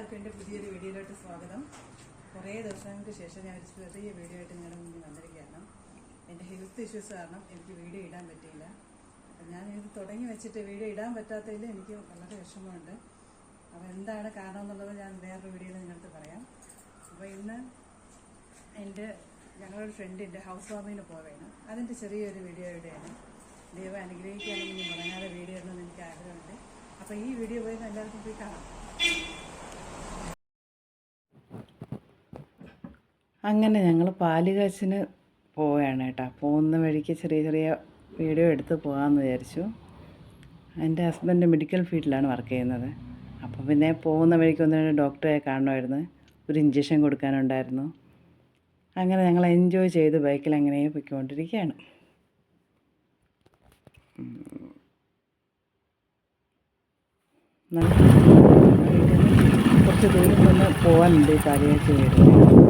എല്ലാവർക്കും എന്റെ പുതിയൊരു വീഡിയോയിലോട്ട് സ്വാഗതം. കുറേ ദിവസങ്ങൾക്ക് ശേഷം ഞാൻ ഒരു ചെറിയ വീഡിയോ ആയിട്ട് നിങ്ങളുടെ മുന്നിൽ വന്നിരിക്കുകയാണ്. എന്റെ ഹെൽത്ത് ഇഷ്യൂസ് കാരണം എനിക്ക് വീഡിയോ ഇടാൻ പറ്റിയില്ല. ഞാൻ ഇത് തുടങ്ങി വെച്ചിട്ട് വീഡിയോ ഇടാൻ പറ്റാത്തതിൽ എനിക്ക് വളരെ വിഷമമുണ്ട്. അപ്പോൾ എന്താണ് കാരണം എന്നുള്ളത് ഞാൻ വേറൊരു വീഡിയോയിൽ നിങ്ങളടുത്ത് പറയാം. അപ്പോൾ ഇന്ന് എന്റെ ഞങ്ങളൊരു ഫ്രണ്ടിന്റെ ഹൗസ് വാമിന് പോവുകയാണ്. അതിന്റെ ചെറിയൊരു വീഡിയോ ഇവിടെയാണ്. ദൈവം അനുഗ്രഹിക്കുകയാണെങ്കിൽ മുടങ്ങാതെ വീഡിയോ ഇടണമെന്ന് എനിക്ക് ആഗ്രഹമുണ്ട്. അപ്പോൾ ഈ വീഡിയോ പോയി എല്ലാവർക്കും പോയി കാണാം. അങ്ങനെ ഞങ്ങൾ പാലുകാച്ചിന് പോവുകയാണ് കേട്ടോ. പോകുന്ന വഴിക്ക് ചെറിയ ചെറിയ വീഡിയോ എടുത്ത് പോകാമെന്ന് വിചാരിച്ചു. എന്റെ ഹസ്ബൻഡ് മെഡിക്കൽ ഫീൽഡിലാണ് വർക്ക് ചെയ്യുന്നത്. അപ്പോൾ പിന്നെ പോകുന്ന വഴിക്ക് ഒന്ന് രണ്ട് ഡോക്ടറെ കാണണമായിരുന്നു ഒരു ഇഞ്ചക്ഷൻ കൊടുക്കാനുണ്ടായിരുന്നു. അങ്ങനെ ഞങ്ങൾ എൻജോയ് ചെയ്ത് ബൈക്കിൽ അങ്ങനെ പൊയ്ക്കൊണ്ടിരിക്കുകയാണ്. കുറച്ച് ദൂരം തന്നെ പോകാനുണ്ട് ഈ കാര്യമായിട്ട് വീട്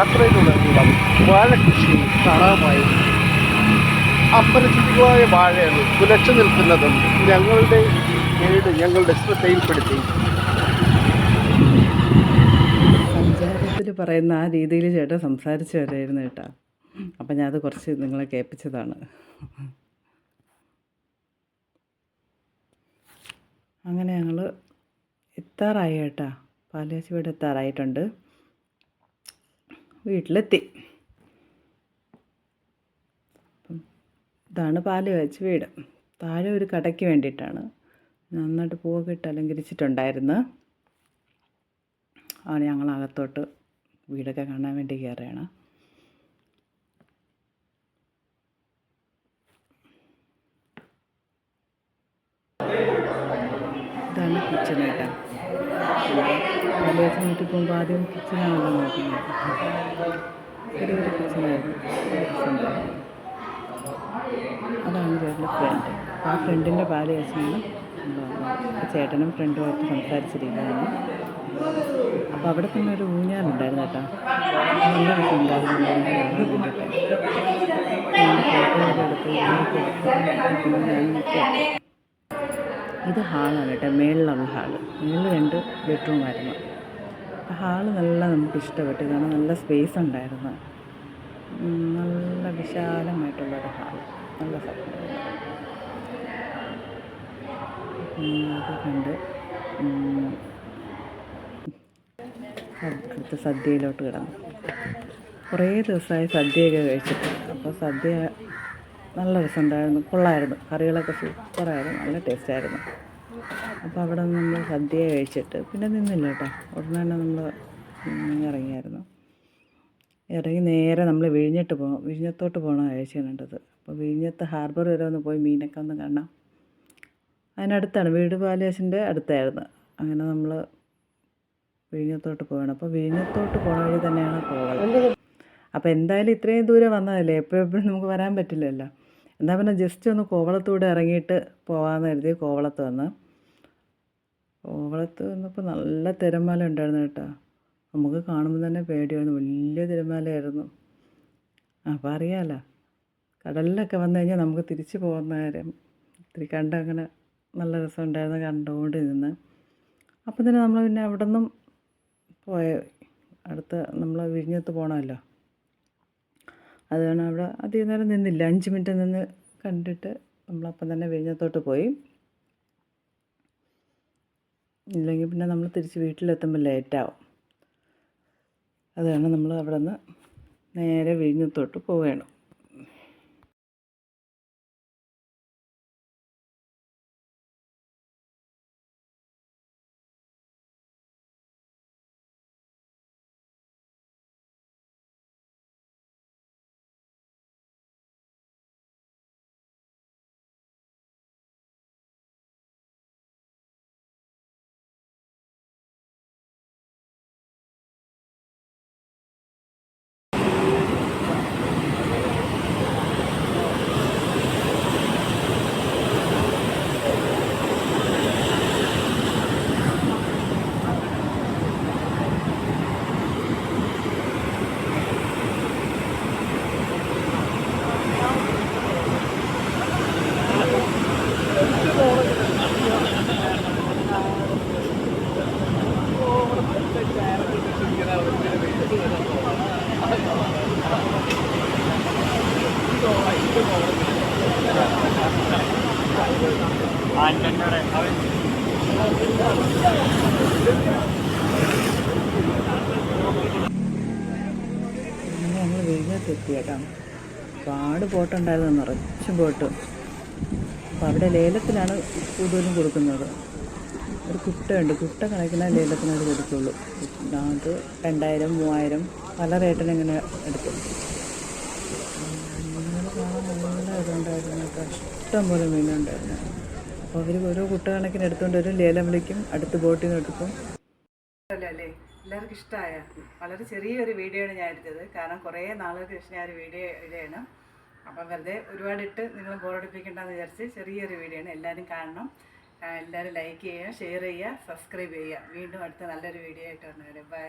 യാത്രയിലുടനീളം വാഴകൃഷി കാണാമായി അപരിചിതമായ വാഴയാണ് കുലച്ചു നിൽക്കുന്നതും ഞങ്ങളുടെ വീട് ഞങ്ങളുടെ ശ്രദ്ധയിൽപ്പെടുത്തി. സഞ്ചാരത്തിൽ പറയുന്ന ആ രീതിയിൽ ചേട്ടാ സംസാരിച്ചു വരായിരുന്നു കേട്ടോ. അപ്പം ഞാൻ അത് കുറച്ച് നിങ്ങളെ കേൾപ്പിച്ചതാണ്. അങ്ങനെ ഞങ്ങൾ എത്താറായി കേട്ടാ. പാലാച്ചി എത്താറായിട്ടുണ്ട്. വീട്ടിലെത്തി. ഇതാണ് പാൽ കാച്ചി വീട്. താഴെ ഒരു കടയ്ക്ക് വേണ്ടിയിട്ടാണ്. നന്നായിട്ട് പൂവൊക്കെ ഇട്ട് അലങ്കരിച്ചിട്ടുണ്ടായിരുന്നു. ആണ് ഞങ്ങൾ അകത്തോട്ട് വീടൊക്കെ കാണാൻ വേണ്ടി കയറുകയാണ്. ഇതാണ് കിച്ചൺ പലവശം വീട്ടിൽ പോകുമ്പോൾ ആദ്യം കിച്ചനാണല്ലോ നോക്കുന്നത് ഒരു കിച്ചനായിരുന്നു. അതാണ് ചേട്ടന്റെ ഫ്രണ്ട് ആ ഫ്രണ്ടിന്റെ ഭാര്യ വെച്ചാണ് ചേട്ടനും ഫ്രണ്ടുമായിട്ട് സംസാരിച്ചിരിക്കുകയാണ് അപ്പോൾ അവിടെ തന്നെ ഒരു ഊഞ്ഞാലുണ്ടായിരുന്നു കേട്ടോ നല്ല എടുത്ത് ഊഞ്ഞാലൊക്കെ എടുത്ത് നിൽക്കുകയാണ്. ഇത് ഹാളാണ് കേട്ടോ. മേളിലുള്ള ഹാൾ. മേളിൽ രണ്ട് ബെഡ്റൂമായിരുന്നു അപ്പോൾ ഹാൾ നല്ല നമുക്ക് ഇഷ്ടപ്പെട്ടു. കാരണം നല്ല സ്പേസ് ഉണ്ടായിരുന്നു നല്ല വിശാലമായിട്ടുള്ളൊരു ഹാൾ നല്ല കണ്ട്. അടുത്ത സദ്യയിലോട്ട് കിടന്നു. കുറേ ദിവസമായി സദ്യയൊക്കെ കഴിച്ചിട്ട്. അപ്പോൾ സദ്യ നല്ല രസമുണ്ടായിരുന്നു. കൊള്ളായിരുന്നു. കറികളൊക്കെ സൂപ്പറായിരുന്നു. നല്ല ടേസ്റ്റായിരുന്നു. അപ്പോൾ അവിടെ നിന്ന് നമ്മൾ സദ്യ കഴിച്ചിട്ട് പിന്നെ നിന്നില്ല കേട്ടോ. ഉടനെ തന്നെ നമ്മൾ ഇറങ്ങിയായിരുന്നു. ഇറങ്ങി നേരെ നമ്മൾ വിഴിഞ്ഞിട്ട് പോകണം വിഴിഞ്ഞത്തോട്ട് പോകണം കാഴ്ച കണ്ടത്. അപ്പോൾ വിഴിഞ്ഞത്ത് ഹാർബർ വരെ ഒന്ന് പോയി മീനൊക്കെ ഒന്ന് കാണാം അതിനടുത്താണ് വീട് പാലേസിന്റെ അടുത്തായിരുന്നു. അങ്ങനെ നമ്മൾ വിഴിഞ്ഞത്തോട്ട് പോകണം അപ്പോൾ വിഴിഞ്ഞത്തോട്ട് പോണ വഴി തന്നെയാണ് പോകുന്നത് അപ്പോൾ എന്തായാലും ഇത്രയും ദൂരം വന്നതല്ലേ? എപ്പോഴും നമുക്ക് വരാൻ പറ്റില്ലല്ലോ. എന്നാൽ പിന്നെ ജസ്റ്റ് ഒന്ന് കോവളത്തൂടെ ഇറങ്ങിയിട്ട് പോകാമെന്ന് കരുതി കോവളത്ത് വന്ന്. കോവളത്ത് വന്നപ്പോൾ നല്ല തിരമാല ഉണ്ടായിരുന്നു കേട്ടോ. നമുക്ക് കാണുമ്പോൾ തന്നെ പേടിയായിരുന്നു. വലിയ തിരമാലയായിരുന്നു. അപ്പോൾ അറിയാമല്ലോ കടലിലൊക്കെ വന്നു കഴിഞ്ഞാൽ നമുക്ക് തിരിച്ച് പോകുന്ന കാര്യം. ഇത്തിരി കണ്ട് അങ്ങനെ നല്ല രസമുണ്ടായിരുന്നു കണ്ടുകൊണ്ട് നിന്ന് അപ്പം തന്നെ നമ്മൾ പിന്നെ അവിടെ നിന്നും പോയ അടുത്ത നമ്മൾ വിഴിഞ്ഞത്ത് പോകണമല്ലോ അതുകൊണ്ട് അവിടെ അധികം നേരം നിന്നില്ല. അഞ്ച് മിനിറ്റ് നിന്ന് കണ്ടിട്ട് നമ്മളപ്പം തന്നെ വിഴിഞ്ഞത്തോട്ട് പോയി. ഇല്ലെങ്കിൽ പിന്നെ നമ്മൾ തിരിച്ച് വീട്ടിലെത്തുമ്പോൾ ലേറ്റാവും. അതുകാരണം നമ്മൾ അവിടെ നിന്ന് നേരെ വിഴിഞ്ഞത്തോട്ട് പോവുകയാണ് അങ്ങനെ ഞങ്ങൾ വെയിലത്ത് എത്തി കേട്ടോ പാട് ബോട്ടുണ്ടായിരുന്നു നിറച്ച് ബോട്ട് അപ്പോൾ അവിടെ ലേലത്തിലാണ് കൂടുതലും കൊടുക്കുന്നത് ഒരു കുട്ടയുണ്ട് കുട്ട കണക്കിന് ലേലത്തിന് അവർ കൊടുക്കുള്ളൂ അത് രണ്ടായിരം മൂവായിരം പല റേറ്റിന് ഇങ്ങനെ എടുക്കും നല്ല ഇതുണ്ടായിരുന്നു കേട്ടോ ഇഷ്ടം പോലെ മീനുണ്ടായിരുന്നു അപ്പോൾ അവർ ഓരോ കുട്ടകണക്കിന് എടുത്തുകൊണ്ട് വരും. ലേലം വിളിക്കും. അടുത്ത് ബോട്ടിൽ നിന്ന് എടുക്കും അല്ലേ? എല്ലാവർക്കും ഇഷ്ടമായ വളരെ ചെറിയൊരു വീഡിയോ ആണ് ഞാൻ എടുത്തത്. കാരണം കുറേ നാളുകൾക്ക് ശേഷം ഞാൻ ഒരു വീഡിയോ ഇടുകയാണ് അപ്പം വെറുതെ ഒരുപാട് ഇട്ട് നിങ്ങൾ ബോറടിപ്പിക്കേണ്ടെന്ന് വിചാരിച്ച് ചെറിയൊരു വീഡിയോ ആണ് എല്ലാവരും കാണണം. എല്ലാവരും ലൈക്ക് ചെയ്യുക ഷെയർ ചെയ്യുക സബ്സ്ക്രൈബ് ചെയ്യുക. വീണ്ടും അടുത്ത നല്ലൊരു വീഡിയോ ആയിട്ട് വന്നു വരെ ബൈ